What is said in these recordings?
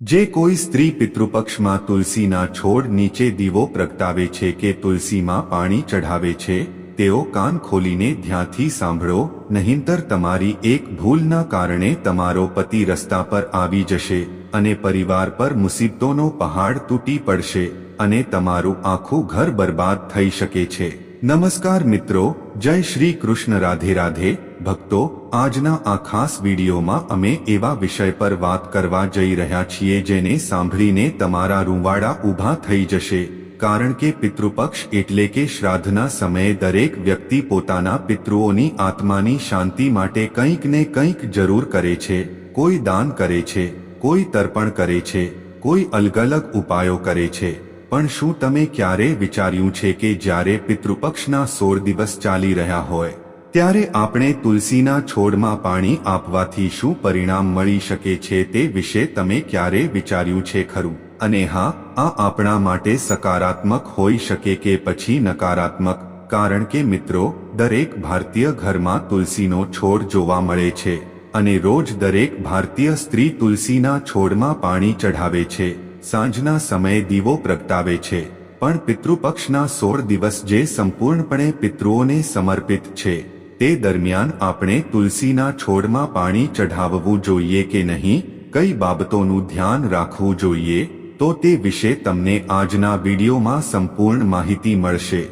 જે કોઈ સ્ત્રી પિતૃપક્ષમાં તુલસીના છોડ નીચે દીવો પ્રગટાવે છે કે તુલસીમાં પાણી ચઢાવે છે, તેઓ કાન ખોલીને ધ્યાનથી સાંભળો, નહીંતર તમારી એક ભૂલના કારણે તમારો પતિ રસ્તા પર આવી જશે અને પરિવાર પર મુસીબતોનો પહાડ તૂટી પડશે અને તમારું આખું ઘર બરબાદ થઈ શકે છે. નમસ્કાર મિત્રો, જય શ્રી કૃષ્ણ રાધે રાધે. ભક્તો, આજના આ ખાસ વિડીયોમાં અમે એવા વિષય પર વાત કરવા જઈ રહ્યા છીએ જેને સાંભળીને તમારા રૂંવાડા ઊભા થઈ જશે. કારણ કે પિતૃપક્ષ એટલે કે શ્રાદ્ધના સમયે દરેક વ્યક્તિ પોતાના પિતૃઓની આત્માની શાંતિ માટે કંઈક ને કંઈક જરૂર કરે છે. કોઈ દાન કરે છે, કોઈ તર્પણ કરે છે, કોઈ અલગ અલગ ઉપાયો કરે છે. પણ શું તમે ક્યારે વિચાર્યું છે કે જ્યારે પિતૃપક્ષના સોળ દિવસ ચાલી રહ્યા હોય, ત્યારે આપણે તુલસીના છોડમાં પાણી આપવાથી શું પરિણામ મળી શકે છે તે વિશે તમે ક્યારે વિચાર્યું છે ખરું? અને હા, આ આપણા માટે સકારાત્મક હોઈ શકે કે પછી નકારાત્મક? કારણ કે મિત્રો, દરેક ભારતીય ઘરમાં તુલસીનો છોડ જોવા મળે છે, અને રોજ દરેક ભારતીય સ્ત્રી તુલસીના છોડમાં પાણી ચઢાવે છે. સાંજના સમયે દીવો પ્રગટાવે છે, પણ પિતૃપક્ષના સોળ દિવસ જે સંપૂર્ણપણે પિતૃઓને સમર્પિત છે, તે દરમિયાન આપણે તુલસીના છોડમાં પાણી ચઢાવવું જોઈએ કે નહીં, કઈ બાબતોનું ધ્યાન રાખવું જોઈએ, તો તે વિશે તમને આજના વિડીયોમાં સંપૂર્ણ માહિતી મળશે.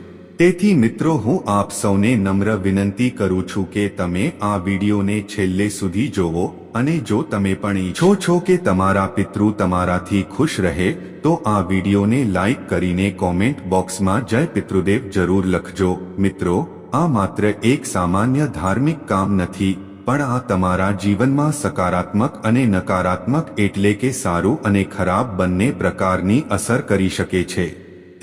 તેથી મિત્રો હું આપ સૌને નમ્ર વિનંતી કરું છું કે તમે આ વિડીયોને છેલ્લે સુધી જોવો અને જો તમે પણ ઈચ્છો છો કે તમારા પિતૃ તમારાથી ખુશ રહે, તો આ વિડીયોને લાઈક કરીને કોમેન્ટ બોક્સમાં જય પિતૃદેવ જરૂર લખજો. મિત્રો, આ માત્ર એક સામાન્ય ધાર્મિક કામ નથી, પણ આ તમારા જીવનમાં સકારાત્મક અને નકારાત્મક એટલે કે સારું અને ખરાબ બંને પ્રકારની અસર કરી શકે છે.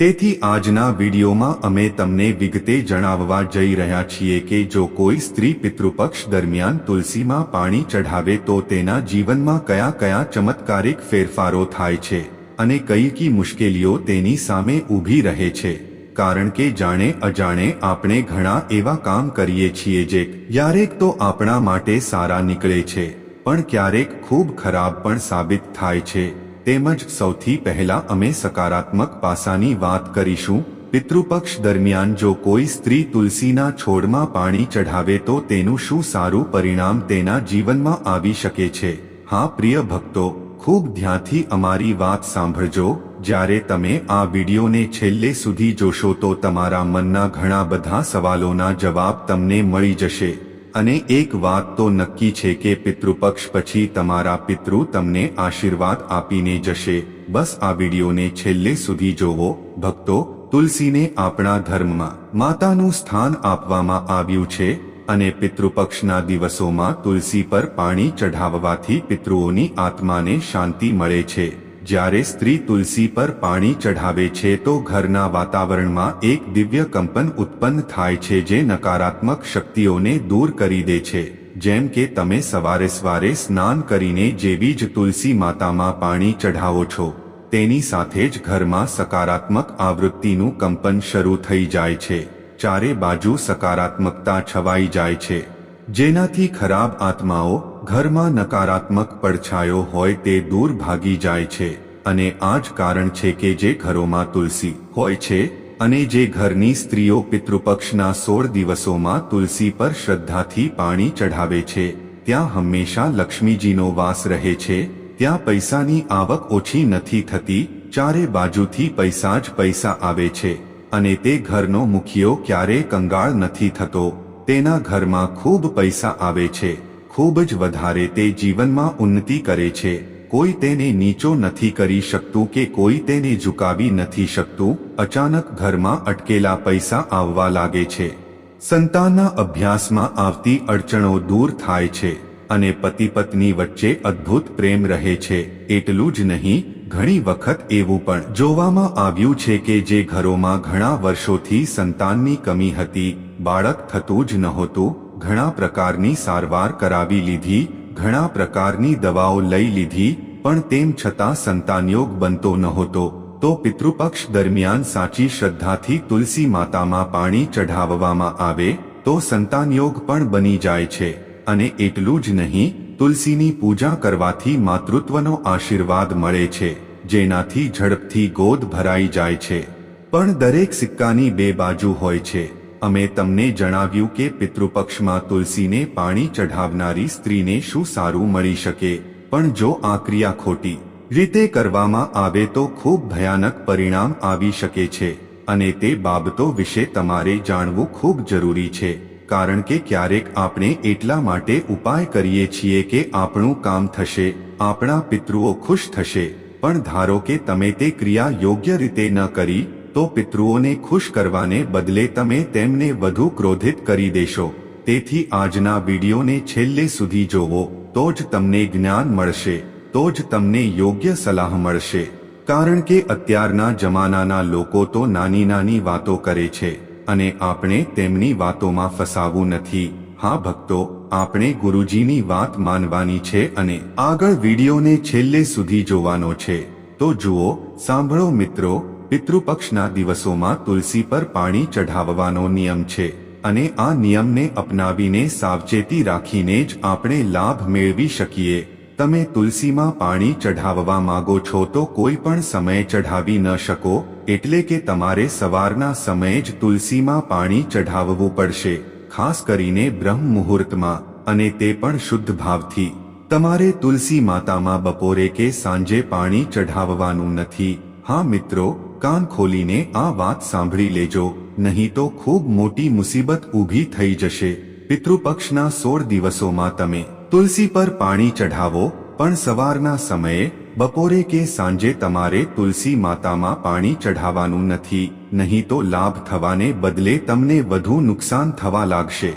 તેથી આજના વિડીયોમાં અમે તમને વિગતે જણાવવા જઈ રહ્યા છીએ કે જો કોઈ સ્ત્રી પિતૃપક્ષ દરમિયાન તુલસીમાં પાણી ચઢાવે તો તેના જીવનમાં કયા કયા ચમત્કારિક ફેરફારો થાય છે અને કઈ કી મુશ્કેલીઓ તેની સામે ઊભી રહે છે. કારણ કે જાણે અજાણે આપણે ઘણા એવા કામ કરીએ છીએ જે ક્યારેક તો આપણા માટે સારા નીકળે છે, પણ ક્યારેક ખૂબ ખરાબ પણ સાબિત થાય છે. તેમજ સૌથી પહેલા અમે સકારાત્મક પાસાની વાત કરીશું. પિતૃપક્ષ દરમિયાન જો કોઈ સ્ત્રી તુલસીના છોડમાં પાણી ચઢાવે તો તેનું શું સારું પરિણામ તેના જીવનમાં આવી શકે છે? હા, પ્રિય ભક્તો, ખૂબ ધ્યાનથી અમારી વાત સાંભળજો. જ્યારે તમે આ વિડીયોને છેલ્લે સુધી જોશો તો તમારા મનના ઘણા બધા સવાલોના જવાબ તમને મળી જશે. અને એક વાત તો નક્કી છે કે પિતૃપક્ષ પછી તમારા પિતૃ તમને આશીર્વાદ આપીને જશે. બસ આ વિડીયોને છેલ્લે સુધી જોવો. ભક્તો, તુલસીને આપણા ધર્મમાં માતાનું સ્થાન આપવામાં આવ્યું છે અને પિતૃપક્ષના દિવસોમાં તુલસી પર પાણી ચઢાવવાથી પિતૃઓની આત્માને શાંતિ મળે છે. જ્યારે સ્ત્રી તુલસી પર પાણી ચઢાવે છે તો ઘરના વાતાવરણમાં એક દિવ્ય કંપન ઉત્પન્ન થાય છે જે નકારાત્મક શક્તિઓને દૂર કરી દે છે. જેમ કે તમે સવારે સવારે સ્નાન કરીને જેવી જ તુલસી માતામાં પાણી ચઢાવો છો. તેની સાથે જ ઘરમાં સકારાત્મક આવૃત્તિનું કંપન શરૂ થઈ જાય છે. ચારે બાજુ સકારાત્મકતા છવાઈ જાય છે. જેનાથી ખરાબ આત્માઓ ઘરમાં નકારાત્મક પડછાયો હોય તે દૂર ભાગી જાય છે અને આ જ કારણ છે કે જે ઘરોમાં તુલસી હોય છે અને જે ઘરની સ્ત્રીઓ પિતૃપક્ષના સોળ દિવસોમાં તુલસી પર શ્રદ્ધાથી પાણી ચઢાવે છે, ત્યાં હંમેશા લક્ષ્મીજીનો વાસ રહે છે, ત્યાં પૈસાની આવક ઓછી નથી થતી, ચારે બાજુથી પૈસા જ પૈસા આવે છે, અને તે ઘરનો મુખિયો ક્યારેય કંગાળ નથી થતો, તેના ઘરમાં ખૂબ પૈસા આવે છે. ખૂબ જ વધારે તે જીવનમાં ઉન્નતિ કરે છે. કોઈ તેને નીચો નથી કરી શકતું કે કોઈ તેને ઝુકાવી નથી શકતું. અચાનક ઘરમાં અટકેલા પૈસા આવવા લાગે છે. સંતાનના અભ્યાસમાં આવતી અડચણો દૂર થાય છે અને પતિ પત્ની વચ્ચે અદ્ભુત પ્રેમ રહે છે. એટલું જ નહીં, ઘણી વખત એવું પણ જોવામાં આવ્યું છે કે જે ઘરોમાં ઘણા વર્ષોથી સંતાનની કમી હતી, બાળક થતું જ નહોતું ઘણા પ્રકારની સારવાર કરાવી લીધી, ઘણા પ્રકારની દવાઓ લઈ લીધી, પણ તેમ છતાં સંતાનયોગ બનતો નહોતો. તો પિતૃપક્ષ દરમિયાન સાચી શ્રદ્ધાથી તુલસી માતામાં પાણી ચઢાવવામાં આવે, તો સંતાનયોગ પણ બની જાય છે. અને એટલું જ નહીં, તુલસીની પૂજા કરવાથી માતૃત્વનો આશીર્વાદ મળે છે, જેનાથી ઝડપથી ગોદ ભરાઈ જાય છે. પણ દરેક સિક્કાની બે બાજુ હોય છે. અમે તમને જણાવ્યું કે પિતૃપક્ષમાં તુલસીને પાણી ચઢાવનારી સ્ત્રીને શું સારું મળી શકે? પણ જો આ ક્રિયા ખોટી રીતે કરવામાં આવે તો ખૂબ ભયાનક પરિણામ આવી શકે છે. અને તે બાબતો વિશે તમારે જાણવું ખૂબ જરૂરી છે. કારણ કે ક્યારેક આપણે એટલા માટે ઉપાય કરીએ છીએ કે આપણું કામ થશે, આપણા પિતૃઓ ખુશ થશે. પણ ધારો કે તમે તે ક્રિયા યોગ્ય રીતે ન કરી તો પિતૃઓને ખુશ કરવાને બદલે તમે તેમને વધુ ક્રોધિત કરી દેશો. તેથી આજના વિડીયોને છેલ્લે સુધી જોવો, તો જ તમને જ્ઞાન મળશે, તો જ તમને યોગ્ય સલાહ મળશે. કારણ કે અત્યારના જમાનાના લોકો તો નાની નાની વાતો કરે છે, અને આપણે તેમની વાતોમાં ફસાવું નથી. હા ભક્તો, આપણે ગુરુજીની વાત માનવાની છે અને આગળ વિડીયોને છેલ્લે સુધી જોવાનો છે. તો જુઓ, સાંભળો મિત્રો પિતૃપક્ષના દિવસોમાં તુલસી પર પાણી ચઢાવવાનો નિયમ છે અને આ નિયમને અપનાવીને સાવચેતી રાખીને જ આપણે લાભ મેળવી શકીએ. તમે તુલસીમાં પાણી ચઢાવવા માંગો છો તો કોઈ પણ સમયે ચઢાવી ન શકો, એટલે કે તમારે સવારના સમયે જ તુલસીમાં પાણી ચઢાવવું પડશે, ખાસ કરીને બ્રહ્મ મુહૂર્તમાં, અને તે પણ શુદ્ધ ભાવથી. તમારે તુલસી માતામાં બપોરે કે સાંજે પાણી ચઢાવવાનું નથી. હા મિત્રો કાન ખોલીને આ વાત સાંભળી લેજો, નહીં તો ખૂબ મોટી મુસીબત ઊભી થઈ જશે. પિતૃપક્ષના સોળ દિવસોમાં તમે તુલસી પર પાણી ચઢાવો, પણ સવારના સમયે બપોરે કે સાંજે તમારે તુલસી માતામાં પાણી ચઢાવવાનું નથી, નહીં તો લાભ થવાને બદલે તમને વધુ નુકસાન થવા લાગશે.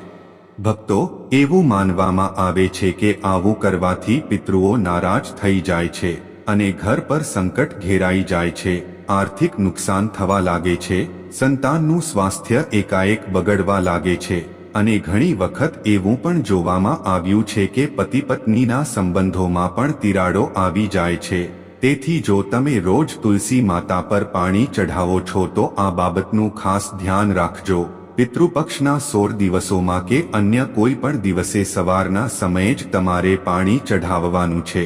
ભક્તો, એવું માનવામાં આવે છે કે આવું કરવાથી પિતૃઓ નારાજ થઈ જાય છે અને ઘર પર સંકટ ઘેરાઈ જાય છે. આર્થિક નુકસાન થવા લાગે છે, સંતાનનું સ્વાસ્થ્ય એકાએક બગડવા લાગે છે, અને ઘણી વખત એવું પણ જોવામાં આવ્યું છે કે પતિ પત્નીના સંબંધોમાં પણ તિરાડો આવી જાય છે. તેથી જો તમે રોજ તુલસી માતા પર પાણી ચઢાવો છો તો આ બાબતનું ખાસ ધ્યાન રાખજો. પિતૃપક્ષના સોળ દિવસોમાં કે અન્ય કોઈ પણ દિવસે સવારના સમયે જ તમારે પાણી ચઢાવવાનું છે.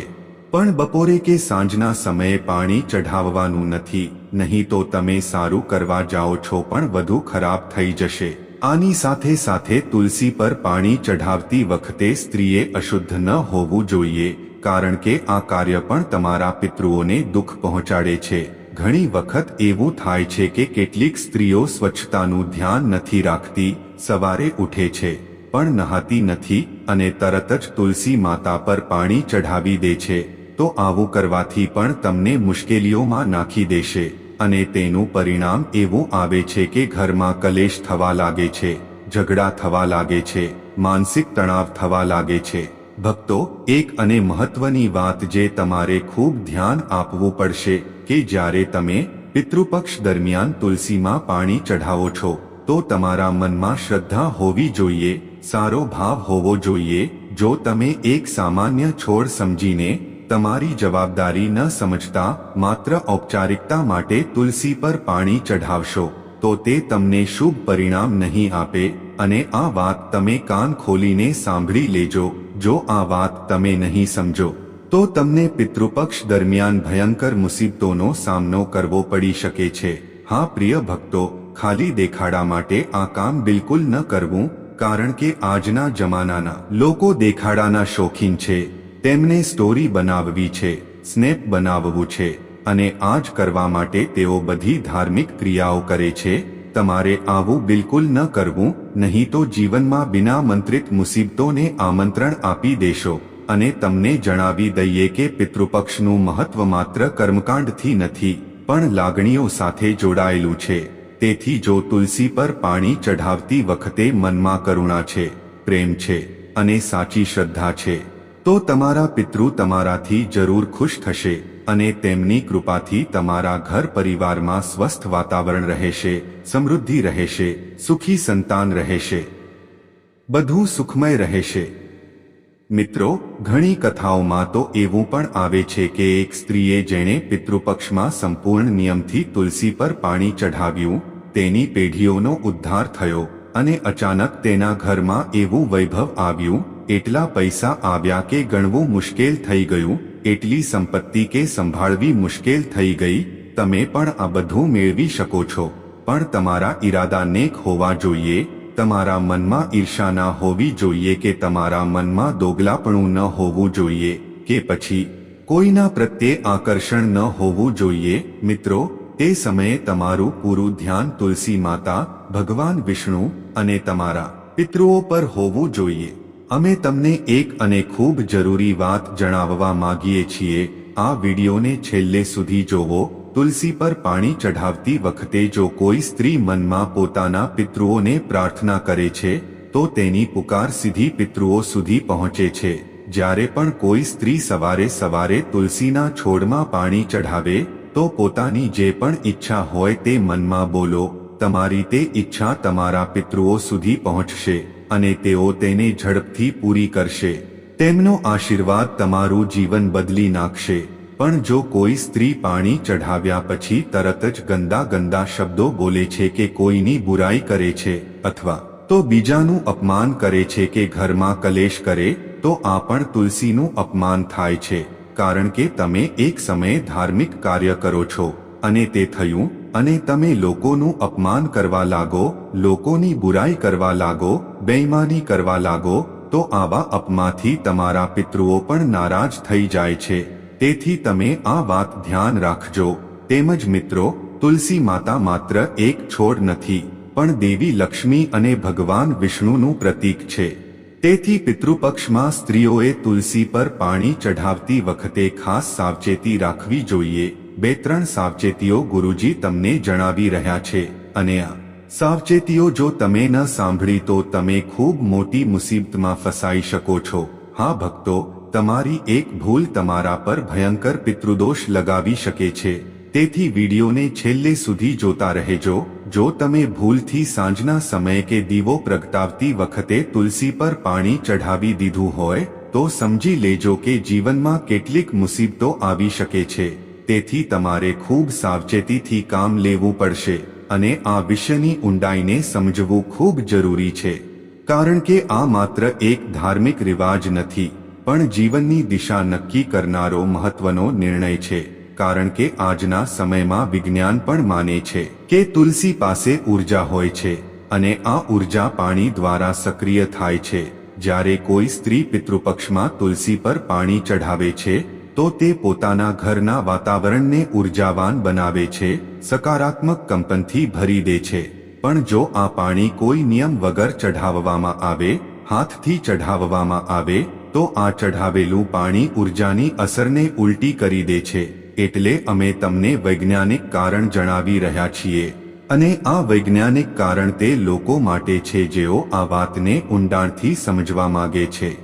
પણ બપોરે કે સાંજના સમયે પાણી ચઢાવવાનું નથી, નહીં તો તમે સારું કરવા જાઓ છો પણ વધુ ખરાબ થઈ જશે. આની સાથે સાથે તુલસી પર પાણી ચઢાવતી વખતે સ્ત્રીએ અશુદ્ધ ન હોવું જોઈએ, કારણ કે આ કાર્ય પણ તમારા પિતૃઓને દુઃખ પહોંચાડે છે. ઘણી વખત એવું થાય છે કે કેટલીક સ્ત્રીઓ સ્વચ્છતાનું ધ્યાન નથી રાખતી, સવારે ઉઠે છે, પણ નહાતી નથી અને તરત જ તુલસી માતા પર પાણી ચઢાવી દે છે. તો આવું કરવાથી પણ તમને મુશ્કેલીઓમાં નાખી દેશે અને તેનું પરિણામ એવું આવે છે કે ઘરમાં કલેશ થવા લાગે છે, ઝઘડા થવા લાગે છે, માનસિક તણાવ થવા લાગે છે. ભક્તો, એક અને મહત્વની વાત જે તમારે ખૂબ ધ્યાન આપવું પડશે કે જ્યારે તમે પિતૃપક્ષ દરમિયાન તુલસીમાં પાણી ચઢાવો છો, તો તમારા મનમાં શ્રદ્ધા હોવી જોઈએ, સારો ભાવ હોવો જોઈએ, જો તમે એક સામાન્ય છોડ સમજીને તમારી જવાબદારી ન સમજતા, માત્ર ઔપચારિકતા માટે તુલસી પર પાણી ચઢાવશો, તો તે તમને શુભ પરિણામ નહીં આપે, અને આ વાત તમે કાન ખોલીને સાંભળી લેજો, જો આ વાત તમે નહીં સમજો, તો તમને પિતૃપક્ષ દરમિયાન ભયંકર મુસીબતોનો સામનો કરવો પડી શકે છે. હા, પ્રિય ભક્તો, ખાલી દેખાડા માટે આ કામ બિલકુલ ન કરવું, કારણ કે આજના જમાનાના લોકો દેખાડાના શોખીન છે. તેમને સ્ટોરી બનાવવી છે, સ્નેપ બનાવવું છે, અને આ જ કરવા માટે તેઓ બધી ધાર્મિક ક્રિયાઓ કરે છે, તમારે આવું બિલકુલ ન કરવું, નહીં તો જીવનમાં બિના મંત્રિત મુસીબતોને આમંત્રણ આપી દેશો, અને તમને જણાવી દઈએ કે પિતૃપક્ષનું મહત્વ માત્ર કર્મકાંડથી નથી, પણ લાગણીઓ સાથે જોડાયેલું છે, તેથી જો તુલસી પર પાણી ચઢાવતી વખતે મનમાં કરુણા છે, પ્રેમ છે, અને સાચી શ્રદ્ધા છે. તો તમારા પિતૃ તમારાથી જરૂર ખુશ થશે અને તેમની કૃપાથી તમારા ઘર પરિવારમાં સ્વસ્થ વાતાવરણ રહેશે, સમૃદ્ધિ રહેશે, સુખી સંતાન રહેશે. બધું સુખમય રહેશે. મિત્રો, ઘણી કથાઓમાં તો એવું પણ આવે છે કે એક સ્ત્રીએ જેણે પિતૃપક્ષમાં સંપૂર્ણ નિયમથી તુલસી પર પાણી ચઢાવ્યું, તેની પેઢીઓનો ઉદ્ધાર થયો અને અચાનક તેના ઘરમાં એવું વૈભવ આવ્યું એટલા પૈસા આવ્યા કે ગણવું મુશ્કેલ થઈ ગયું, એટલી સંપત્તિ કે સંભાળવી મુશ્કેલ થઈ ગઈ, તમે પણ આ બધું મેળવી શકો છો. પણ તમારા ઈરાદા નેક હોવા જોઈએ, તમારા મનમાં ઈર્ષા ના હોવી જોઈએ કે તમારા મનમાં દોગલાપણું ન હોવું જોઈએ, કે પછી કોઈના પ્રત્યે આકર્ષણ ન હોવું જોઈએ. મિત્રો, તે સમયે તમારું પૂરું ધ્યાન તુલસી માતા, ભગવાન વિષ્ણુ અને તમારા પિતૃઓ પર હોવું જોઈએ. અમે તમને એક અને ખૂબ જરૂરી વાત જણાવવા માંગીએ છીએ. આ વિડીયોને છેલ્લે સુધી જોવો. તુલસી પર પાણી ચઢાવતી વખતે જો કોઈ સ્ત્રી મનમાં પોતાના પિતૃઓને પ્રાર્થના કરે છે, તો તેની પુકાર સીધી પિતૃઓ સુધી પહોંચે છે. જ્યારે પણ કોઈ સ્ત્રી સવારે સવારે તુલસીના છોડમાં પાણી ચઢાવે, તો પોતાની જે પણ ઈચ્છા હોય તે મનમાં બોલો, તમારી તે ઈચ્છા તમારા પિતૃઓ સુધી પહોંચશે. અને તેઓ તેને ઝડપથી પૂરી કરશે. તેમનો આશીર્વાદ તમારું જીવન બદલી નાખશે. પણ જો કોઈ સ્ત્રી પાણી ચઢાવ્યા પછી તરત જ ગંદા ગંદા શબ્દો બોલે છે કે કોઈની બુરાઈ કરે છે અથવા તો બીજાનું અપમાન કરે છે કે ઘરમાં કલેશ કરે, તો આ પણ તુલસીનું અપમાન થાય છે. કારણ કે તમે એક સમયે ધાર્મિક કાર્ય કરો છો અને તે થયું અને તમે લોકોનું અપમાન કરવા લાગો, લોકોની બુરાઈ કરવા લાગો, બેઈમાની કરવા લાગો, તો આવા અપમાથી તમારા પિતૃઓ પણ નારાજ થઈ જાય છે. તેથી તમે આ વાત ધ્યાન રાખજો. તેમજ મિત્રો, તુલસી માતા માત્ર એક છોડ નથી, પણ દેવી લક્ષ્મી અને ભગવાન વિષ્ણુનું પ્રતીક છે. તેથી પિતૃપક્ષમાં સ્ત્રીઓએ તુલસી પર પાણી ચઢાવતી વખતે ખાસ સાવચેતી રાખવી જોઈએ. બે ત્રણ સાવચેતીઓ ગુરુજી તમને જણાવી રહ્યા છે. અને આ સાવચેતીઓ જો તમે ન સાંભળી તો તમે ખૂબ મોટી મુસીબતમાં ફસાઈ શકો છો. હા ભક્તો, તમારી એક ભૂલ તમારા પર ભયંકર પિતૃદોષ લગાવી શકે છે. તેથી વિડીયોને છેલ્લે સુધી જોતા રહેજો. જો તમે ભૂલથી સાંજના સમયે કે દીવો પ્રગટાવતી વખતે તુલસી પર પાણી ચઢાવી દીધું હોય, તો સમજી લેજો કે જીવનમાં કેટલીક મુસીબતો આવી શકે છે. તેથી તમારે ખૂબ સાવચેતીથી કામ લેવું પડશે અને આ વિષયની ઊંડાઈને સમજવું ખૂબ જરૂરી છે. કારણ કે આ માત્ર એક ધાર્મિક રિવાજ નથી, પણ જીવનની દિશા નક્કી કરનારો મહત્વનો નિર્ણય છે, કારણ કે આજના સમયમાં વિજ્ઞાન પણ માને છે કે તુલસી પાસે ઊર્જા હોય છે અને આ ઊર્જા પાણી દ્વારા સક્રિય થાય છે. જ્યારે કોઈ સ્ત્રી પિતૃપક્ષમાં તુલસી પર પાણી ચઢાવે છે તો તે પોતાના ઘરના વાતાવરણને ઉર્જાવાન બનાવે છે, સકારાત્મક કંપનથી ભરી દે છે. પણ જો આ પાણી કોઈ નિયમ વગર ચઢાવવામાં આવે, હાથથી ચઢાવવામાં આવે, તો આ ચઢાવેલું પાણી ઉર્જાની અસરને ઉલટી કરી દે છે. એટલે અમે તમને વૈજ્ઞાનિક કારણ જણાવી રહ્યા છીએ. અને આ વૈજ્ઞાનિક કારણ તે લોકો માટે છે જેઓ આ વાતને ઊંડાણથી સમજવા માગે છે.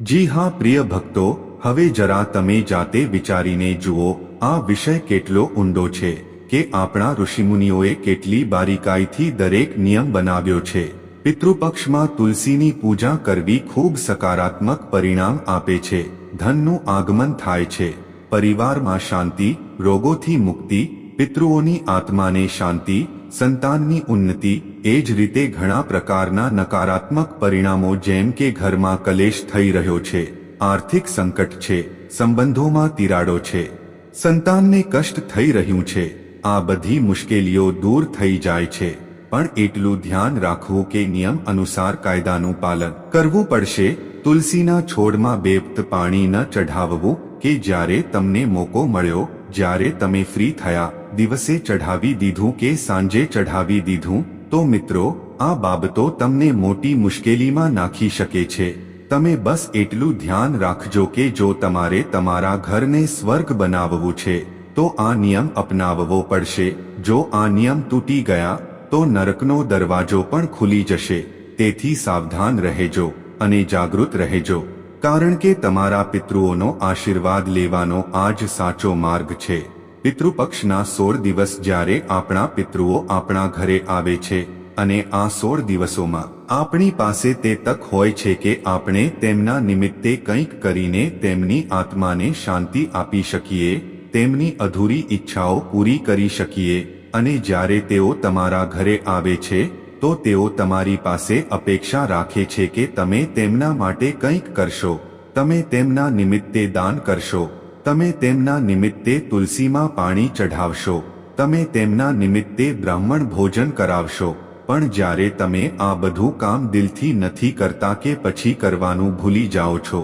જી હા, પ્રિય ભક્તો હવે જરા તમે જાતે વિચારીને જુઓ, આ વિષય કેટલો ઊંડો છે, કે આપણા ઋષિમુનિઓએ કેટલી બારીકાઈથી દરેક નિયમ બનાવ્યો છે. પિતૃપક્ષમાં તુલસીની પૂજા કરવી ખૂબ સકારાત્મક પરિણામ આપે છે, ધનનું આગમન થાય છે. પરિવારમાં શાંતિ, રોગોથી મુક્તિ, પિતૃઓની આત્માને શાંતિ, સંતાનની ઉન્નતિ, એ જ રીતે ઘણા પ્રકારના નકારાત્મક પરિણામો જેમ કે ઘરમાં કલેશ થઈ રહ્યો છે. આર્થિક સંકટ છે, સંબંધોમાં તિરાડો છે, સંતાનને કષ્ટ થઈ રહ્યું છે, આ બધી મુશ્કેલીઓ દૂર થઈ જાય છે. પણ એટલું ધ્યાન રાખવું કે નિયમ અનુસાર કાયદાનું પાલન કરવું પડશે, તુલસીના છોડમાં બેપ્ત પાણી ન ચઢાવવું કે જ્યારે તમને મોકો મળ્યો, જ્યારે તમે ફ્રી થયા, દિવસે ચઢાવી દીધું કે સાંજે ચઢાવી દીધું, તો મિત્રો, આ બાબતો તમને મોટી મુશ્કેલીમાં નાખી શકે છે. તમે બસ એટલું ધ્યાન રાખજો કે જો તમારે તમારા ઘરને સ્વર્ગ બનાવવું છે, તો આ નિયમ અપનાવવો પડશે. જો આ નિયમ તૂટી ગયા, તો નરકનો દરવાજો પણ ખુલી જશે. તેથી સાવધાન રહેજો અને જાગૃત રહેજો. કારણ કે તમારા પિતૃઓનો આશીર્વાદ લેવાનો આ જ સાચો માર્ગ છે. પિતૃપક્ષના સોળ દિવસ જ્યારે આપણા પિતૃઓ આપણા ઘરે આવે છે અને આ સોળ દિવસોમાં આપણી પાસે તે તક હોય છે કે આપણે તેમના નિમિત્તે કંઈક કરીને તેમની આત્માને શાંતિ આપી શકીએ, તેમની અધૂરી ઈચ્છાઓ પૂરી કરી શકીએ અને જ્યારે તેઓ તમારા ઘરે આવે છે, તો તેઓ તમારી પાસે અપેક્ષા રાખે છે કે તમે તેમના માટે કંઈક કરશો, તમે તેમના નિમિત્તે દાન કરશો, તમે તેમના નિમિત્તે તુલસીમાં પાણી ચઢાવશો, તમે તેમના નિમિત્તે બ્રાહ્મણ ભોજન કરાવશો. પણ જ્યારે તમે આ બધું કામ દિલથી નથી કરતા કે પછી કરવાનું ભૂલી જાઓ છો,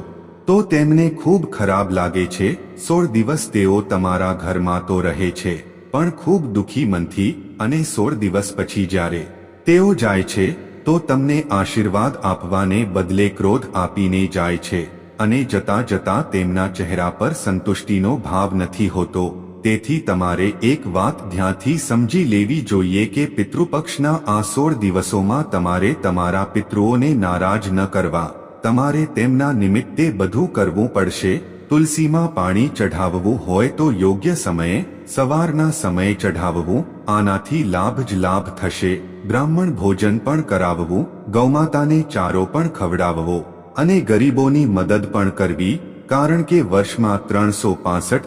તો તેમને ખૂબ ખરાબ લાગે છે. સોળ દિવસ તેઓ તમારા ઘરમાં તો રહે છે, પણ ખૂબ દુઃખી મનથી, અને સોળ દિવસ પછી જ્યારે તેઓ જાય છે, તો તમને આશીર્વાદ આપવાને બદલે ક્રોધ આપીને જાય છે, અને જતા જતા તેમના ચહેરા પર સંતુષ્ટિનો ભાવ નથી હોતો. તેથી તમારે એક વાત ધ્યાનથી સમજી લેવી જોઈએ કે પિતૃપક્ષના આ સોળ દિવસોમાં તમારે તમારા પિતૃઓને નારાજ ન કરવા. તમારે તેમના નિમિત્તે બધું કરવું પડશે. તુલસીમાં પાણી ચઢાવવું હોય તો યોગ્ય સમયે, સવારના સમયે ચઢાવવું, આનાથી લાભ જ લાભ થશે. બ્રાહ્મણ ભોજન પણ કરાવવું, ગૌમાતાને ચારો પણ ખવડાવવો અને ગરીબોની મદદ પણ કરવી, કારણ કે વર્ષમાં ત્રણસો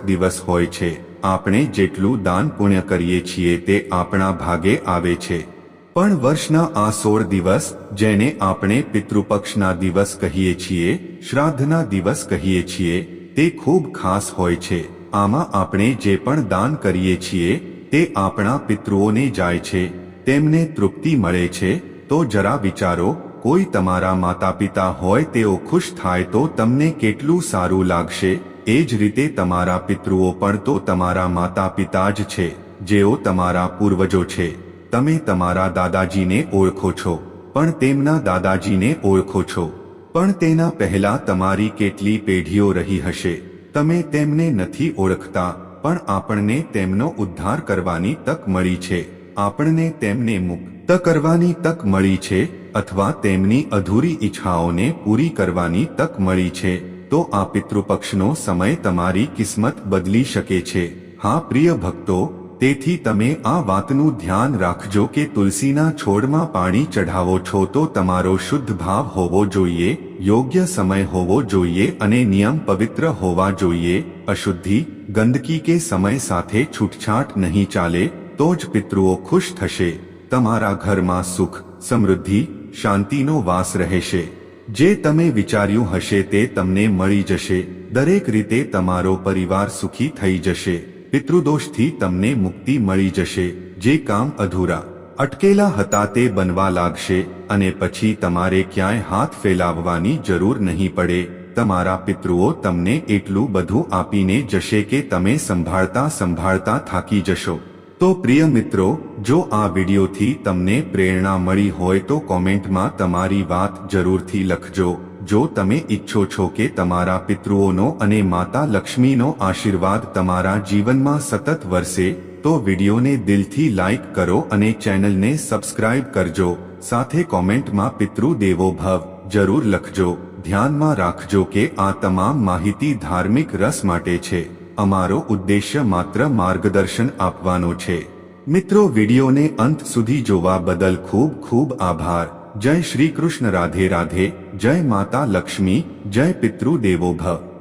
દિવસ હોય છે. આપણે જેટલું દાન પુણ્ય કરીએ છીએ તે આપણા ભાગે આવે છે. પણ વર્ષના આ સોળ દિવસ, જેને આપણે પિતૃપક્ષના દિવસ કહીએ છીએ, શ્રાદ્ધના દિવસ કહીએ છીએ, તે ખૂબ ખાસ હોય છે. આમાં આપણે જે પણ દાન કરીએ છીએ, તે આપણા પિતૃઓને જાય છે. તેમને તૃપ્તિ મળે છે. તો જરા વિચારો, કોઈ તમારા માતા પિતા હોય તેઓ ખુશ થાય તો તમને કેટલું સારું લાગશે? એ જ રીતે તમારા પિતૃઓ પણ તો તમારા માતા પિતા જ છે, જેઓ તમારા પૂર્વજો છે. તમે તમારા દાદાજીને ઓળખો છો, પણ તેમના દાદાજીને ઓળખો છો. પણ તેના પહેલા તમારી કેટલી પેઢીઓ રહી હશે, તમે તેમને નથી ઓળખતા, પણ આપણને તેમનો ઉદ્ધાર કરવાની તક મળી છે. આપણને તેમને મુક્ત કરવાની તક મળી છે, અથવા તેમની અધૂરી ઈચ્છાઓને પૂરી કરવાની તક મળી છે. તો આ પિતૃપક્ષનો સમય તમારી કિસ્મત બદલી શકે છે. હા, પ્રિય ભક્તો, તેથી તમે આ વાતનું ધ્યાન રાખજો કે તુલસીના છોડમાં પાણી ચઢાવો છો તો તમારો શુદ્ધ ભાવ હોવો જોઈએ, યોગ્ય સમય હોવો જોઈએ અને નિયમ પવિત્ર હોવા જોઈએ. અશુદ્ધિ, ગંદકી કે સમય સાથે છૂટછાટ નહીં ચાલે, તો જ પિતૃઓ ખુશ થશે. તમારા ઘરમાં સુખ, સમૃદ્ધિ, શાંતિનો વાસ રહેશે. જે તમે વિચાર્યું હશે તે તમને મળી જશે. દરેક રીતે તમારો પરિવાર સુખી થઈ જશે. પિતૃદોષથી તમને મુક્તિ મળી જશે. જે કામ અધૂરા. અટકેલા હતા તે બનવા લાગશે અને પછી તમારે ક્યાંય હાથ ફેલાવવાની જરૂર નહીં પડે. તમારા પિતૃઓ તમને એટલું બધું આપીને જશે કે તમે સંભાળતા સંભાળતા થાકી જશો. તો પ્રિય મિત્રો, જો આ વિડીયોથી તમને પ્રેરણા મળી હોય તો કોમેન્ટમાં તમારી વાત જરૂરથી લખજો. જો તમે ઈચ્છો છો કે તમારા પિતૃઓનો અને માતા લક્ષ્મીનો આશીર્વાદ તમારા જીવનમાં સતત વરસે, તો વિડીયોને દિલથી લાઈક કરો અને ચેનલને સબસ્ક્રાઇબ કરજો. સાથે કોમેન્ટમાં પિતૃ દેવો ભવ જરૂર લખજો. ધ્યાનમાં રાખજો કે આ તમામ માહિતી ધાર્મિક રસ માટે છે. અમારો ઉદ્દેશ્ય માત્ર માર્ગદર્શન આપવાનો છે. મિત્રો, વિડીયોને અંત સુધી જોવા બદલ ખૂબ ખૂબ આભાર. જય શ્રી કૃષ્ણ, રાધે રાધે. જય માતા લક્ષ્મી. જય પિતૃ દેવો ભવ.